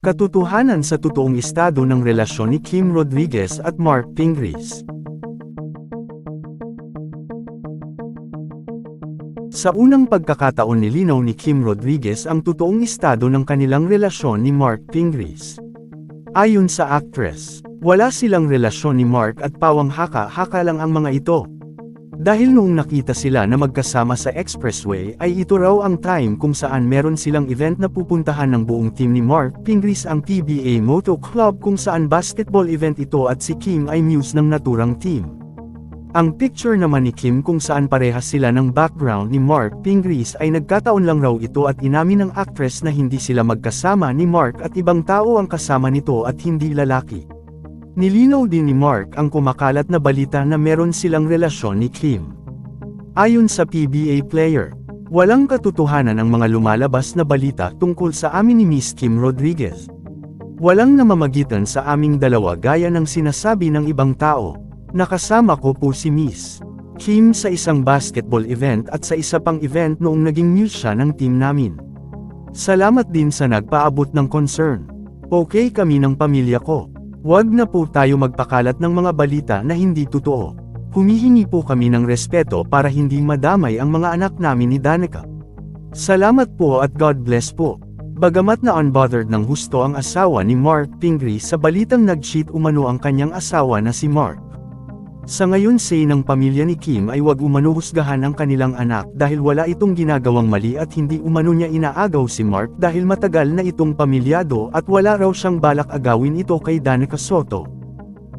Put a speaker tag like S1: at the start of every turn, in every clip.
S1: Katotohanan sa totoong estado ng relasyon ni Kim Rodriguez at Mark Pingris. Sa unang pagkakataon nilinaw ni Kim Rodriguez ang totoong estado ng kanilang relasyon ni Mark Pingris. Ayon sa actress, wala silang relasyon ni Mark at pawang haka-haka lang ang mga ito. Dahil noong nakita sila na magkasama sa expressway ay ito raw ang time kung saan meron silang event na pupuntahan ng buong team ni Mark Pingris ang PBA Moto Club kung saan basketball event ito at si Kim ay muse ng naturang team. Ang picture naman ni Kim kung saan parehas sila ng background ni Mark Pingris ay nagkataon lang raw ito at inamin ng actress na hindi sila magkasama ni Mark at ibang tao ang kasama nito at hindi lalaki. Nilinaw din ni Mark ang kumakalat na balita na meron silang relasyon ni Kim. Ayon sa PBA player, walang katotohanan ang mga lumalabas na balita tungkol sa amin ni Miss Kim Rodriguez. Walang namamagitan sa aming dalawa gaya ng sinasabi ng ibang tao. Nakasama ko po si Miss Kim sa isang basketball event at sa isa pang event noong naging muse siya ng team namin. Salamat din sa nagpaabot ng concern. Okay kami ng pamilya ko. Huwag na po tayo magpakalat ng mga balita na hindi totoo. Humihingi po kami ng respeto para hindi madamay ang mga anak namin ni Danica. Salamat po at God bless po. Bagamat na unbothered ng husto ang asawa ni Mark Pingree sa balitang nag-cheat umano ang kanyang asawa na si Mark. Sa ngayon say ng pamilya ni Kim ay wag umano husgahan ang kanilang anak dahil wala itong ginagawang mali at hindi umano niya inaagaw si Mark dahil matagal na itong pamilyado at wala raw siyang balak agawin ito kay Danica Soto.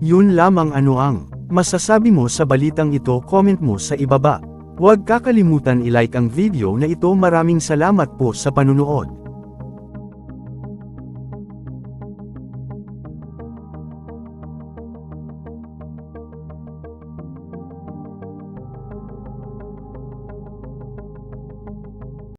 S1: Yun lamang ano ang masasabi mo sa balitang ito comment mo sa ibaba. Huwag kakalimutan i-like ang video na ito maraming salamat po sa panunood.